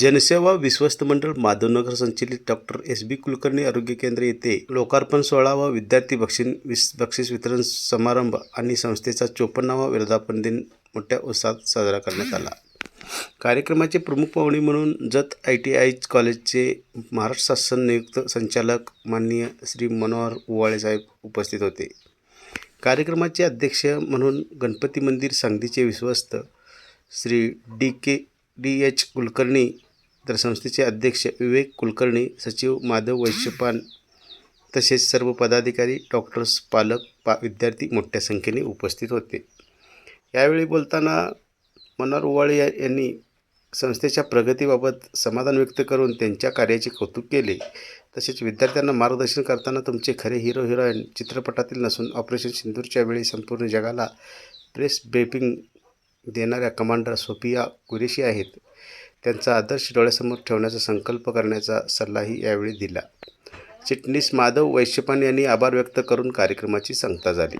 जनसेवा विश्वस्त मंडळ माधवनगर संचलित डॉक्टर एस बी कुलकर्णी आरोग्य केंद्र येथे लोकार्पण सोहळा व विद्यार्थी बक्षीन विस बक्षीस वितरण समारंभ आणि संस्थेचा चोपन्नावा वर्धापन दिन मोठ्या उत्साहात साजरा करण्यात आला. कार्यक्रमाचे प्रमुख पाहुणे म्हणून जत आय टी आय कॉलेजचे महाराष्ट्र शासन नियुक्त संचालक माननीय श्री मनोहर उवाळे साहेब उपस्थित होते. कार्यक्रमाचे अध्यक्ष म्हणून गणपती मंदिर सांगलीचे विश्वस्त Shri D K D H Kulkarni तर संस्थेचे अध्यक्ष विवेक कुलकर्णी सचिव माधव वैश्यपान तसेच सर्व पदाधिकारी डॉक्टर्स पालक पा विद्यार्थी मोठ्या संख्येने उपस्थित होते. यावेळी बोलताना मनोहर उवाळे यांनी संस्थेच्या प्रगतीबाबत समाधान व्यक्त करून त्यांच्या कार्याचे कौतुक केले. तसेच विद्यार्थ्यांना मार्गदर्शन करताना तुमचे खरे हिरो हिरोईन चित्रपटातील नसून ऑपरेशन सिंदूरच्या वेळी संपूर्ण जगाला प्रेस ब्रेपिंग देणाऱ्या कमांडर सोफिया कुरेशी आहेत. त्यांचा आदर्श डोळ्यासमोर ठेवण्याचा संकल्प करण्याचा सल्लाही यावेळी दिला. चिटणीस माधव वैश्यपान यांनी आभार व्यक्त करून कार्यक्रमाची सांगता झाली.